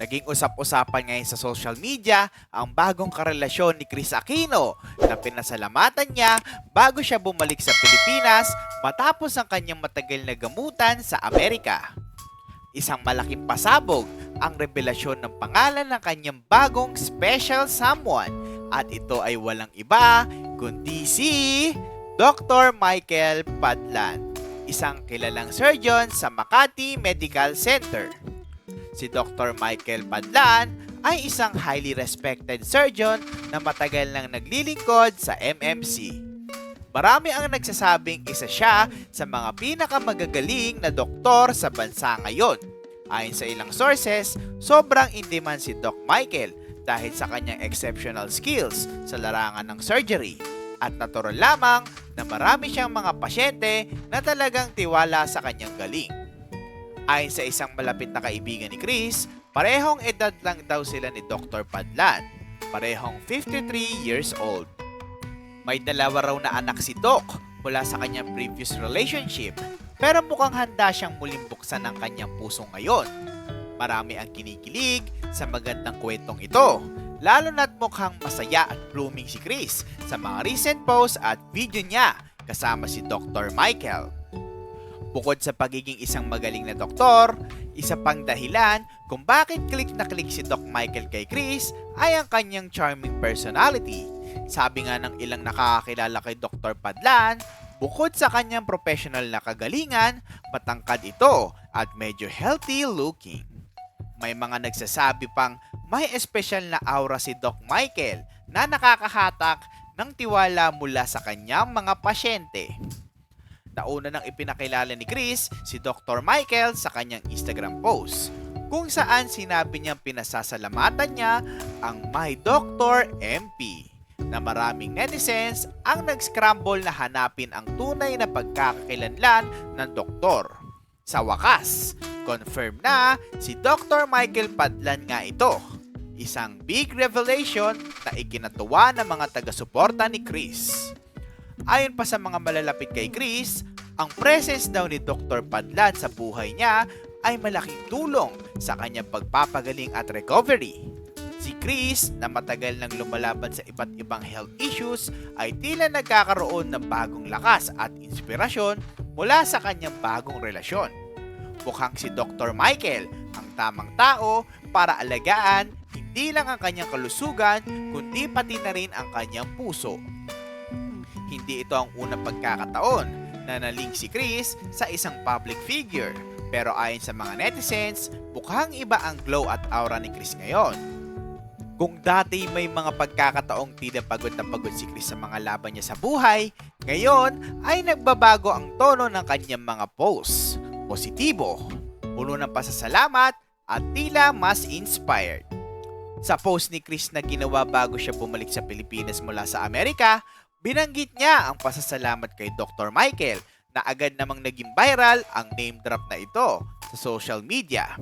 Naging usap-usapan ngayon sa social media ang bagong karelasyon ni Chris Aquino na pinasalamatan niya bago siya bumalik sa Pilipinas matapos ang kanyang matagal na gamutan sa Amerika. Isang malaking pasabog ang revelasyon ng pangalan ng kanyang bagong special someone at ito ay walang iba kundi si Dr. Michael Padlan, isang kilalang surgeon sa Makati Medical Center. Si Dr. Michael Padlan ay isang highly respected surgeon na matagal nang naglilingkod sa MMC. Marami ang nagsasabing isa siya sa mga pinakamagagaling na doktor sa bansa ngayon. Ayon sa ilang sources, sobrang in demand si Doc Michael dahil sa kanyang exceptional skills sa larangan ng surgery. At natural lamang na marami siyang mga pasyente na talagang tiwala sa kanyang galing. Ayon sa isang malapit na kaibigan ni Chris, parehong edad lang daw sila ni Dr. Padlan. Parehong 53 years old. May dalawa raw na anak si Doc mula sa kanyang previous relationship pero mukhang handa siyang muling buksan ang kanyang puso ngayon. Marami ang kinikilig sa magandang kwentong ito, lalo na't mukhang masaya at blooming si Chris sa mga recent posts at video niya kasama si Dr. Michael. Bukod sa pagiging isang magaling na doktor, isa pang dahilan kung bakit click na click si Doc Michael kay Chris ay ang kanyang charming personality. Sabi nga ng ilang nakakakilala kay Dr. Padlan, bukod sa kanyang professional na kagalingan, matangkad ito at medyo healthy looking. May mga nagsasabi pang may espesyal na aura si Doc Michael na nakakahatak ng tiwala mula sa kanyang mga pasyente. Nauna nang ipinakilala ni Chris si Dr. Michael sa kanyang Instagram post kung saan sinabi niyang pinasasalamatan niya ang My Doctor MP na maraming netizens ang nag-scramble na hanapin ang tunay na pagkakakilanlan ng doktor. Sa wakas, confirm na si Dr. Michael Padlan nga ito. Isang big revelation na ikinatuwa ng mga taga-suporta ni Chris. Ayon pa sa mga malalapit kay Chris, ang presence daw ni Dr. Padlan sa buhay niya ay malaking tulong sa kanyang pagpapagaling at recovery. Si Chris, na matagal nang lumalaban sa iba't ibang health issues, ay tila nagkakaroon ng bagong lakas at inspirasyon mula sa kanyang bagong relasyon. Mukhang si Dr. Michael ang tamang tao para alagaan hindi lang ang kanyang kalusugan kundi pati na rin ang kanyang puso. Hindi ito ang unang pagkakataon na naling si Chris sa isang public figure. Pero ayon sa mga netizens, mukhang iba ang glow at aura ni Chris ngayon. Kung dati may mga pagkakataong tila pagod na pagod si Chris sa mga laban niya sa buhay, ngayon ay nagbabago ang tono ng kanyang mga posts. Positibo, puno ng pasasalamat at tila mas inspired. Sa post ni Chris na ginawa bago siya bumalik sa Pilipinas mula sa Amerika, binanggit niya ang pasasalamat kay Dr. Michael na agad namang naging viral ang name drop na ito sa social media.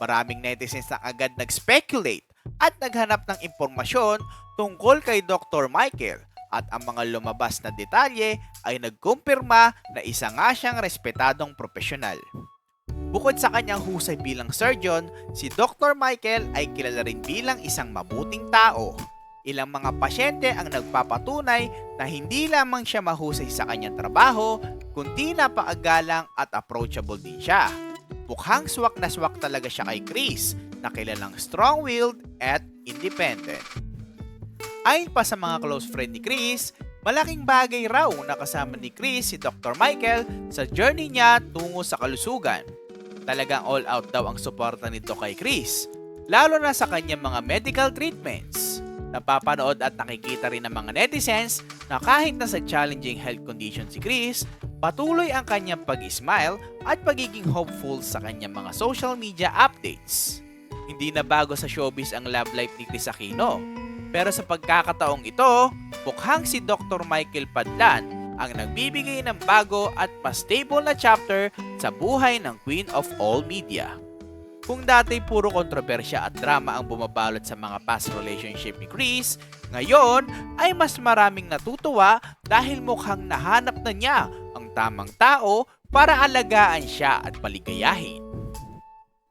Maraming netizens na agad nag-speculate at naghanap ng impormasyon tungkol kay Dr. Michael at ang mga lumabas na detalye ay nagkumpirma na isa nga siyang respetadong profesional. Bukod sa kanyang husay bilang surgeon, si Dr. Michael ay kilala rin bilang isang mabuting tao. Ilang mga pasyente ang nagpapatunay na hindi lamang siya mahusay sa kanyang trabaho, kundi napakagalang at approachable din siya. Mukhang swak na swak talaga siya kay Chris, na kilalang strong-willed at independent. Ayon pa sa mga close friend ni Chris, malaking bagay raw na kasama ni Chris si Dr. Michael sa journey niya tungo sa kalusugan. Talagang all out daw ang suporta nito kay Chris, lalo na sa kanyang mga medical treatments. Napapanood at nakikita rin ng mga netizens na kahit na sa challenging health condition si Chris, patuloy ang kanyang pag-smile at pagiging hopeful sa kanyang mga social media updates. Hindi na bago sa showbiz ang love life ni Chris Aquino. Pero sa pagkakataong ito, mukhang si Dr. Michael Padlan ang nagbibigay ng bago at mas stable na chapter sa buhay ng Queen of All Media. Kung dati puro kontrobersya at drama ang bumabalot sa mga past relationship ni Chris, ngayon ay mas maraming natutuwa dahil mukhang nahanap na niya ang tamang tao para alagaan siya at paligayahin.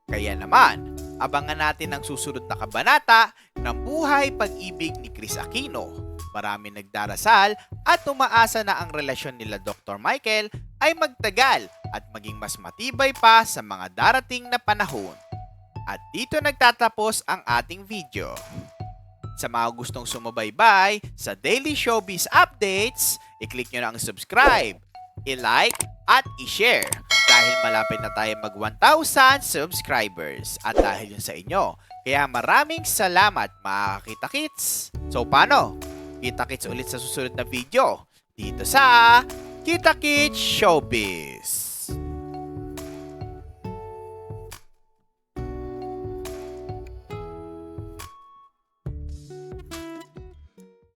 Kaya naman, Abangan natin ang susunod na kabanata ng buhay pag-ibig ni Chris Aquino. Marami nagdarasal at umaasa na ang relasyon nila Dr. Michael ay magtagal at maging mas matibay pa sa mga darating na panahon. At dito nagtatapos ang ating video. Sa mga gustong sumubaybay sa Daily Showbiz Updates, i-click nyo na ang subscribe, i-like, at i-share dahil malapit na tayo mag 1,000 subscribers at dahil yun sa inyo. Kaya maraming salamat mga kita-kits. So paano? Kita-kits ulit sa susunod na video dito sa Kita-kits Showbiz.